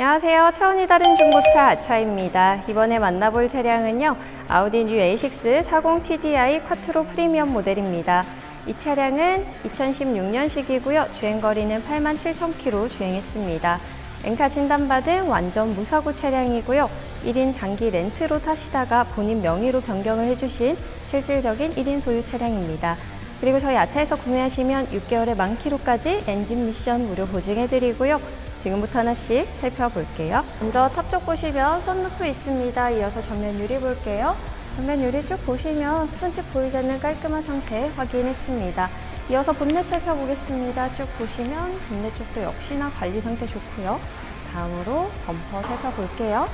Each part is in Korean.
안녕하세요. 차원이 다른 중고차 아차입니다. 이번에 만나볼 차량은요. 아우디 뉴 A6 40TDI 쿼트로 프리미엄 모델입니다. 이 차량은 2016년식이고요. 주행거리는 87,000km 주행했습니다. 엔카 진단받은 완전 무사고 차량이고요. 1인 장기 렌트로 타시다가 본인 명의로 변경을 해주신 실질적인 1인 소유 차량입니다. 그리고 저희 아차에서 구매하시면 6개월의 만키로까지 엔진 미션 무료 보증해드리고요. 지금부터 하나씩 살펴볼게요. 먼저 탑쪽 보시면 썬루프 있습니다. 이어서 전면 유리 볼게요. 전면 유리 쭉 보시면 수전집 보이지 않는 깔끔한 상태 확인했습니다. 이어서 본넷 살펴보겠습니다. 쭉 보시면 본넷 쪽도 역시나 관리 상태 좋고요. 다음으로 범퍼 살펴볼게요.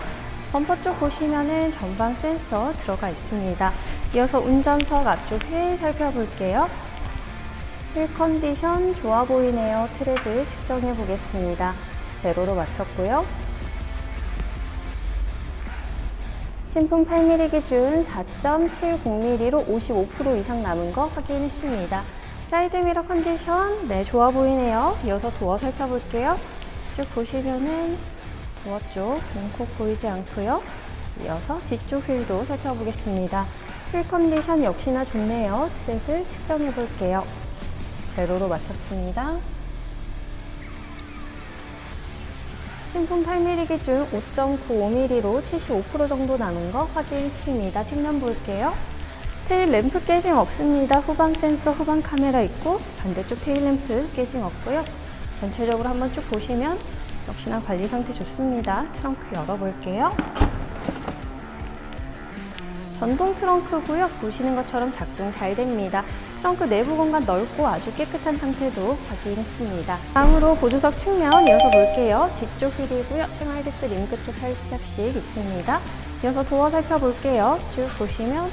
범퍼 쪽 보시면은 전방 센서 들어가 있습니다. 이어서 운전석 앞쪽 휠 살펴볼게요. 휠 컨디션 좋아 보이네요. 트레드 측정해 보겠습니다. 제로로 맞췄고요. 신품 8mm 기준 4.70mm로 55% 이상 남은 거 확인했습니다. 사이드 미러 컨디션 네 좋아 보이네요. 이어서 도어 살펴볼게요. 쭉 보시면은 도어 쪽 문콕 보이지 않고요. 이어서 뒤쪽 휠도 살펴보겠습니다. 휠 컨디션 역시나 좋네요. 트랙을 측정해 볼게요. 제로로 맞췄습니다. 신품 8mm 기준 5.95mm로 75% 정도 남은 거 확인했습니다. 측면 볼게요. 테일 램프 깨짐 없습니다. 후방 센서, 후방 카메라 있고 반대쪽 테일 램프 깨짐 없고요. 전체적으로 한번 쭉 보시면 역시나 관리 상태 좋습니다. 트렁크 열어볼게요. 전동 트렁크고요. 보시는 것처럼 작동 잘 됩니다. 트렁크 내부 공간 넓고 아주 깨끗한 상태도 확인했습니다. 다음으로 보조석 측면 이어서 볼게요. 뒤쪽 휠이고요. 생활기스 링크 쪽 살짝씩 있습니다. 이어서 도어 살펴볼게요. 쭉 보시면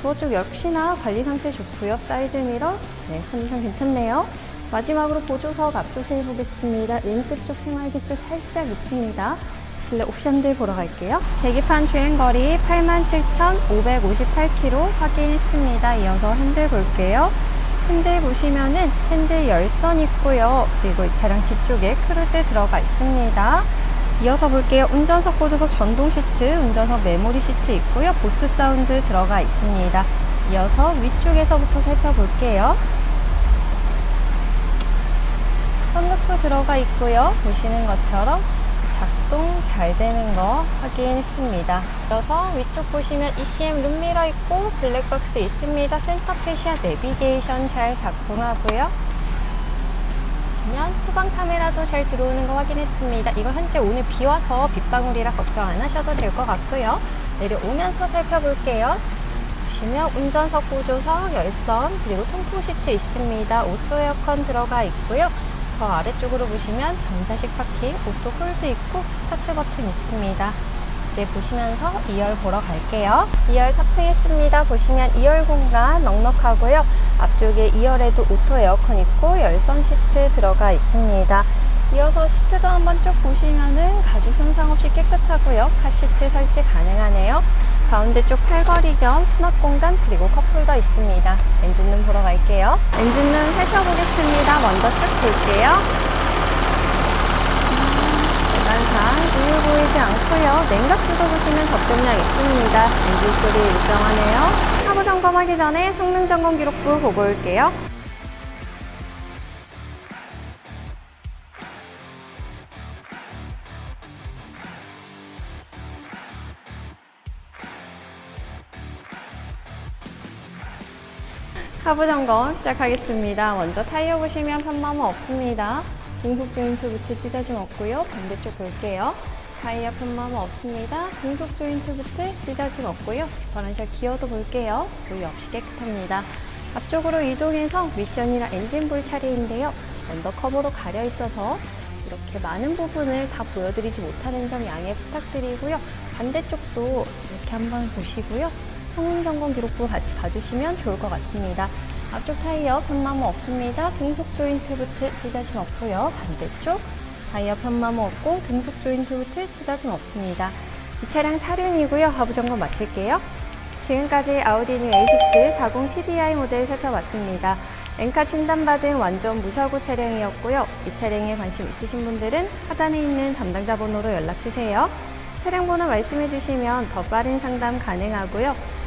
도어 쪽 역시나 관리 상태 좋고요. 사이드 미러 네, 컨디션 괜찮네요. 마지막으로 보조석 앞쪽 휠 보겠습니다. 링크 쪽 생활기스 살짝 있습니다. 실내 옵션들 보러 갈게요. 계기판 주행거리 87,558km 확인했습니다. 이어서 핸들 볼게요. 핸들 보시면은 핸들 열선 있고요. 그리고 이 차량 뒤쪽에 크루즈 들어가 있습니다. 이어서 볼게요. 운전석 보조석 전동 시트, 운전석 메모리 시트 있고요. 보스 사운드 들어가 있습니다. 이어서 위쪽에서부터 살펴볼게요. 선루프 들어가 있고요. 보시는 것처럼 작동 잘 되는 거 확인했습니다. 이어서 위쪽 보시면 ECM 룸미러 있고 블랙박스 있습니다. 센터페시아 내비게이션 잘 작동하고요. 보시면 후방 카메라도 잘 들어오는 거 확인했습니다. 이거 현재 오늘 비 와서 빗방울이라 걱정 안 하셔도 될 것 같고요. 내려오면서 살펴볼게요. 보시면 운전석 보조석 열선 그리고 통풍 시트 있습니다. 오토 에어컨 들어가 있고요. 저 아래쪽으로 보시면 전자식 파킹, 오토 홀드 있고 스타트 버튼 있습니다. 이제 보시면서 2열 보러 갈게요. 2열 탑승했습니다. 보시면 2열 공간 넉넉하고요. 앞쪽에 2열에도 오토 에어컨 있고 열선 시트 들어가 있습니다. 이어서 시트도 한번 쭉 보시면은 가죽 손상 없이 깨끗하고요. 카시트 설치 가능하네요. 가운데 쪽 팔걸이 겸 수납 공간 그리고 컵홀더 있습니다. 엔진룸 보러 갈게요. 엔진룸 살펴보겠습니다. 먼저 쭉 볼게요. 계단상 우유 보이지 않고요. 냉각수도 보시면 접점량 있습니다. 엔진 소리 일정하네요. 하부 점검하기 전에 성능 점검 기록부 보고 올게요. 하부 점검 시작하겠습니다. 먼저 타이어 보시면 편마모 없습니다. 중속 조인트 부트 찢어짐 없고요. 반대쪽 볼게요. 타이어 편마모 없습니다. 중속 조인트 부트 찢어짐 없고요. 디퍼런셜 기어도 볼게요. 오유 없이 깨끗합니다. 앞쪽으로 이동해서 미션이랑 엔진 볼 차례인데요. 언더커버로 가려 있어서 이렇게 많은 부분을 다 보여드리지 못하는 점 양해 부탁드리고요. 반대쪽도 이렇게 한번 보시고요. 성능 점검 기록부 같이 봐주시면 좋을 것 같습니다. 앞쪽 타이어 편마모 없습니다. 등속 조인트 부트 찢어짐 없고요. 반대쪽 타이어 편마모 없고 등속 조인트 부트 찢어짐 없습니다. 이 차량 사륜이고요. 하부 점검 마칠게요. 지금까지 아우디 뉴 A6 40 TDI 모델 살펴봤습니다. 엔카 진단받은 완전 무사고 차량이었고요. 이 차량에 관심 있으신 분들은 하단에 있는 담당자 번호로 연락주세요. 차량 번호 말씀해 주시면 더 빠른 상담 가능하고요.